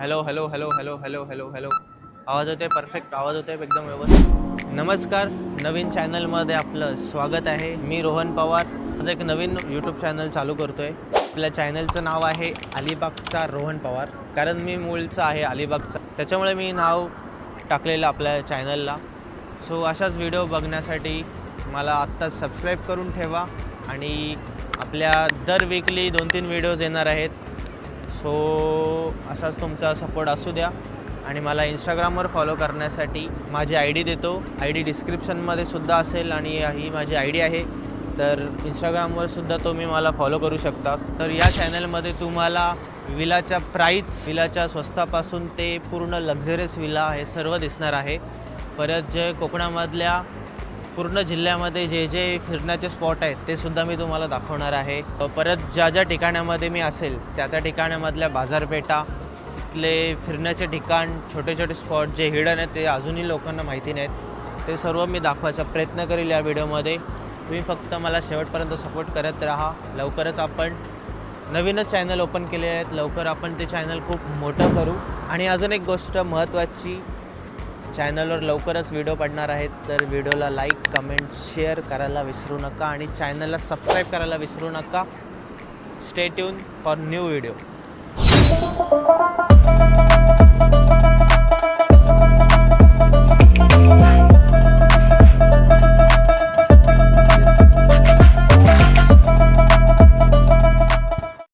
Hello hello hello hello hello hello hello आवाज होते perfect आवाज होते एकदम व्यवस्थित. नमस्कार नवीन चॅनलमध्ये आपलं स्वागत आहे. मी रोहन पवार. आज एक नवीन यूट्यूब चॅनल चालू करतो आहे आपल्या चॅनलचं नाव आहे अलिबागचा रोहन पवार. कारण मी मूळचा आहे अलिबागचा. त्याच्यामुळे मी नाव टाकलेलं आपल्या चॅनलला सो अशाच व्हिडिओ बघण्यासाठी मला आत्ताच सबस्क्राईब करून ठेवा. आणि आपल्या दर वीकली दोन तीन व्हिडिओज येणार आहेत. सो असाच तुमचा सपोर्ट असू द्या आणि मला इंस्टाग्रामवर फॉलो करण्यासाठी माझी आय डी देतो. आय डी डिस्क्रिप्शनमध्ये सुद्धा असेल आणि ही माझी आय डी आहे. तर इंस्टाग्रामवर सुद्धा तुम्ही मला फॉलो करू शकता. तर या चॅनलमध्ये तुम्हाला विलाच्या प्राईस विलाच्या स्वस्तापासून ते पूर्ण लक्झरियस विला हे सर्व दिसणार आहे. परत जे कोकणामधल्या पूर्ण जिल्ह्यामध्ये जे जे फिरण्याचे स्पॉट आहेत ते सुद्धा मी तुम्हाला दाखवणार आहे. परत ज्या ज्या ठिकाणामध्ये मी असेल त्या त्या ठिकाणामधल्या बाजारपेठा तिथले फिरण्याचे ठिकाण छोटे छोटे स्पॉट जे हिडन आहेत ते अजूनही लोकांना माहिती नाहीत ते सर्व मी दाखवायचा प्रयत्न करेल या व्हिडिओमध्ये. तुम्ही फक्त मला शेवटपर्यंत सपोर्ट करत राहा. लवकरच आपण नवीनच चॅनल ओपन केले आहेत. लवकर आपण ते चॅनल खूप मोठं करू. आणि अजून एक गोष्ट महत्त्वाची चॅनलवर लवकरच व्हिडिओ पडणार आहेत तर व्हिडिओला लाईक कमेंट शेअर करायला विसरू नका आणि चॅनलला सबस्क्राईब करायला विसरू नका. Stay tune for new video